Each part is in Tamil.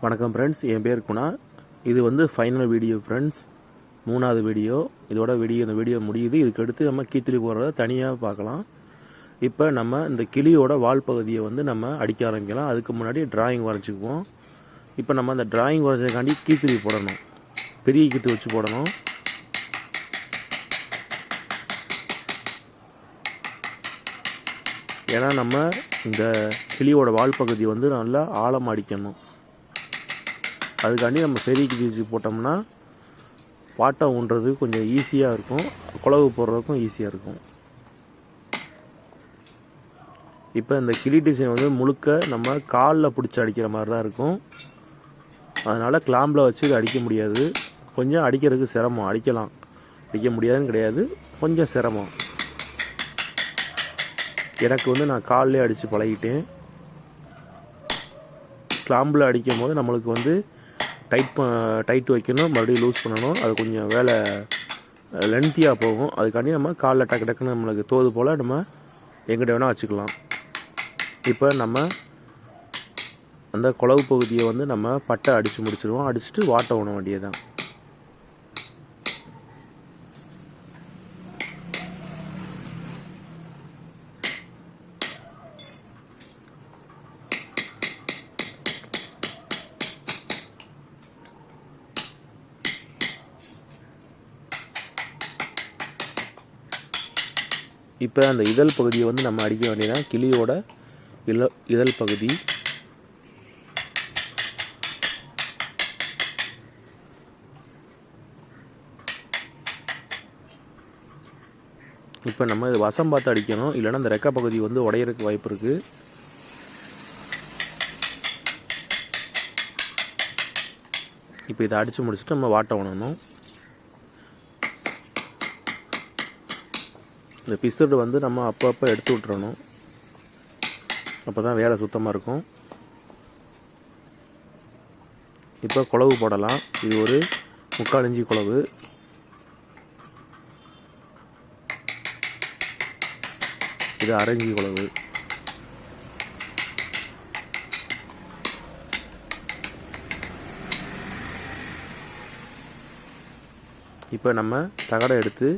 வணக்கம் ஃப்ரெண்ட்ஸ் என் பேர் குணா. இது வந்து ஃபைனல் வீடியோ ஃப்ரெண்ட்ஸ் மூணாவது வீடியோ இதோட வீடியோ இந்த வீடியோ முடியுது. இதுக்கு அடுத்து நம்ம கீத்திரி போடுறத தனியாக பார்க்கலாம். இப்போ நம்ம இந்த கிளியோட வால் பகுதியை வந்து நம்ம அடிக்க ஆரம்பிக்கலாம். அதுக்கு முன்னாடி டிராயிங் வரைஞ்சிக்குவோம். இப்போ நம்ம அந்த டிராயிங் வரைஞ்சதுக்காண்டி கீத்திரி போடணும். பெரிய கீத்து வச்சு போடணும். ஏன்னா நம்ம இந்த கிளியோட வால் பகுதி வந்து நல்லா ஆழம் அடிக்கணும். அதுக்காண்டி நம்ம பெரிய கிழிச்சி போட்டோம்னா பாட்டை ஊன்றது கொஞ்சம் ஈஸியாக இருக்கும். குழவு போடுறதுக்கும் ஈஸியாக இருக்கும். இப்போ இந்த கிளி டிசைன் வந்து முழுக்க நம்ம காலில் பிடிச்சி அடிக்கிற மாதிரி தான் இருக்கும். அதனால் கிளாம்பில் வச்சு இது அடிக்க முடியாது. கொஞ்சம் அடிக்கிறதுக்கு சிரமம். அடிக்கலாம். அடிக்க முடியாதுன்னு கிடையாது. கொஞ்சம் சிரமம். எனக்கு வந்து நான் காலிலே அடித்து பழகிட்டேன். கிளாம்பில் அடிக்கும் போது நம்மளுக்கு வந்து டைட் ப டைட் வைக்கணும் மறுபடியும் லூஸ் பண்ணணும். அது கொஞ்சம் வேலை லென்த்தியாக போகும். அதுக்காண்டி நம்ம காலில் டக்கு டக்குன்னு நம்மளுக்கு தோது போல் நம்ம எங்கிட்ட வேணால் வச்சுக்கலாம். இப்போ நம்ம அந்த குளவு பகுதியை வந்து நம்ம பட்டை அடித்து முடிச்சிடுவோம் அடிச்சுட்டு வாட்டை உண வேண்டியதுதான். இப்போ அந்த இதழ் பகுதியை வந்து நம்ம அடிக்க வேண்டியதான் கிளியோட இல இதழ் பகுதி. இப்போ நம்ம இது வசம் பார்த்து அடிக்கணும். இல்லைன்னா இந்த ரெக்கை பகுதி வந்து உடையிறதுக்கு வாய்ப்பு இருக்குது இப்போ இதை அடித்து முடிச்சுட்டு நம்ம வாட்டை உணணும் இந்த பிசுடு வந்து நம்ம அப்பப்போ எடுத்து விட்டுறணும். அப்போ தான் வேலை சுத்தமாக இருக்கும். இப்போ குழவு போடலாம். இது ஒரு முக்கால் இஞ்சி குழவு. இது அரைஞ்சி குழவு. இப்போ நம்ம தகடை எடுத்து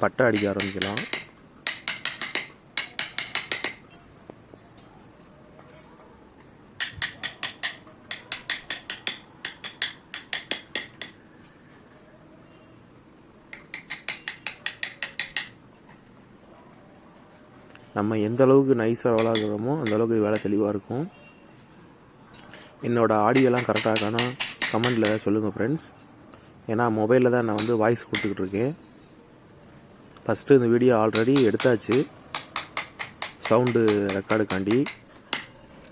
பட்டை அடிக்க ஆரம்பிக்கலாம். நம்ம எந்த அளவுக்கு நைஸாக விளாடுறோமோ அந்தளவுக்கு வேலை தெளிவாக இருக்கும். என்னோடய ஆடியோலாம் கரெக்டாக இருக்கானா கமெண்டில் சொல்லுங்கள் ஃப்ரெண்ட்ஸ் ஏன்னா மொபைலில் தான் நான் வந்து வாய்ஸ் கொடுத்துக்கிட்டு இருக்கேன். ஃபஸ்ட்டு இந்த வீடியோ ஆல்ரெடி எடுத்தாச்சு. சவுண்டு ரெக்கார்டுக்காண்டி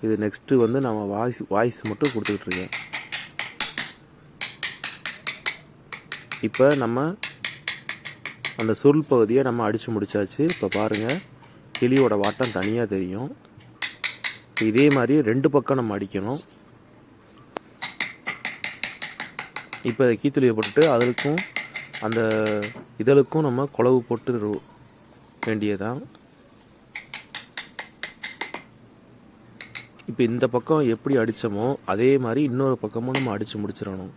இது நெக்ஸ்ட்டு வந்து நம்ம வாய்ஸ் வாய்ஸ் மட்டும் கொடுத்துக்கிட்டுருக்கேன் இப்போ நம்ம அந்த சுருள் பகுதியை நம்ம அடித்து முடித்தாச்சு இப்போ பாருங்கள் கிளியோட வாட்டம் தனியாக தெரியும். இதே மாதிரி ரெண்டு பக்கம் நம்ம அடிக்கணும். இப்போ அதை கீத்துளியை போட்டுட்டு அதற்கும் அந்த இதழுக்கும் நம்ம குழவு போட்டு வேண்டியதான் இப்போ இந்த பக்கம் எப்படி அடித்தோமோ அதே மாதிரி இன்னொரு பக்கமும் நம்ம அடித்து முடிச்சிடணும்.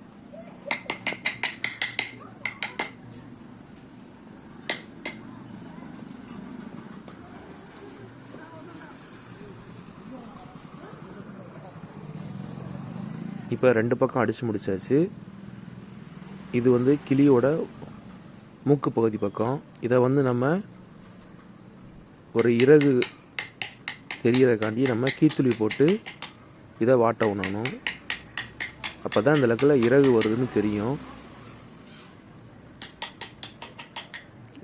இப்போ ரெண்டு பக்கம் அடித்து முடிச்சாச்சு. இது வந்து கிளியோட மூக்கு பகுதி பக்கம். இதை வந்து நம்ம ஒரு இறகு தெரியறதுக்காண்டி நம்ம கீத்துளி போட்டு இதை வாட்ட உணணும் அப்போ தான் இந்த லக்கில் இறகு வருதுன்னு தெரியும்.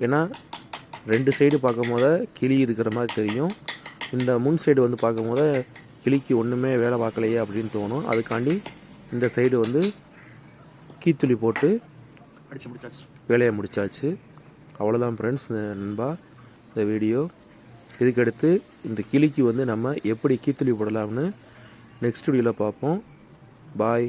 ஏன்னா ரெண்டு சைடு பார்க்கும் போத கிளி இருக்கிற மாதிரி தெரியும். இந்த முன் சைடு வந்து பார்க்கும் போத கிளிக்கு ஒன்றுமே வேலை பார்க்கலையே அப்படின்னு தோணும். அதுக்காண்டி இந்த சைடு வந்து கீத்துளி போட்டு அடிச்சு முடிச்சாச்சு. வேலையை முடிச்சாச்சு. அவ்வளோதான் ஃப்ரெண்ட்ஸ் நண்பா இந்த வீடியோ இதுக்கடுத்து இந்த கிளிக்கு வந்து நம்ம எப்படி கீத்துளி போடலாம்னு நெக்ஸ்ட் வீடியோவில் பார்ப்போம். பாய்